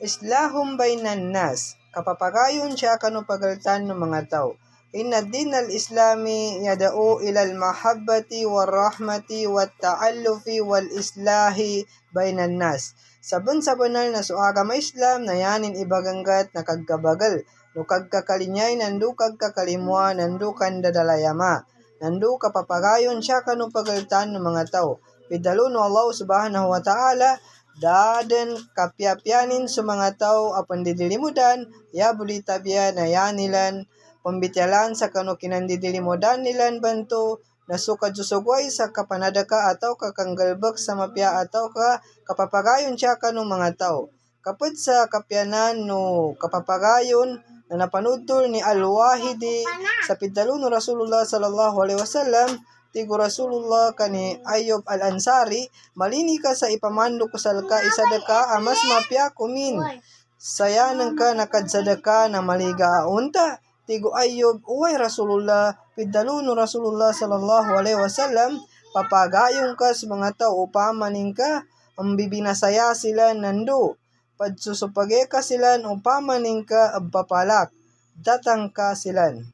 islahum bainan nas. Kapapagayon siya kanu pagaltan ng mga tao. Inna din al-islami yada'u ilal mahabbati wal rahmati wat ta'allufi wal islahi bainan nas. Sabon-sabonal na so agama Islam na yanin ibaganggat na kagkabagal. No kagkakalinyay nandu kagkakalimwa nandu kandadalayama. Nandu kapapagayon siya kanu pagaltan ng mga tao. Pidalo no Allah subhanahu wa ta'ala daden mga tao apan didilimudan ya bulita biya na yanilan pambitialan sa kanu kinandidilimudan nilan banto na suka jusugway sa kapanadaka atau kakanggalbak sa mapya atau ka kapapagayon siya kanu mga tao. Kapag sa kapyanan no kapapagayon na napanudtol ni Al-Wahidi sa pidalo no Rasulullah sallallahu alaihi wasallam tigo Rasulullah kani Ayub al-Ansari malini ka sa ipamando ko salka isadaka amas mapya kumin sayanang ka nakadsadaka na maliga unta tigo Ayub uway Rasulullah pidalo no Rasulullah sallallahu alaihi wasallam papagayong ka sa mga tao upamaning ka ang bibinasaya sila nando. Padsusupage ka sila upamaning ka abpapalak datang ka silan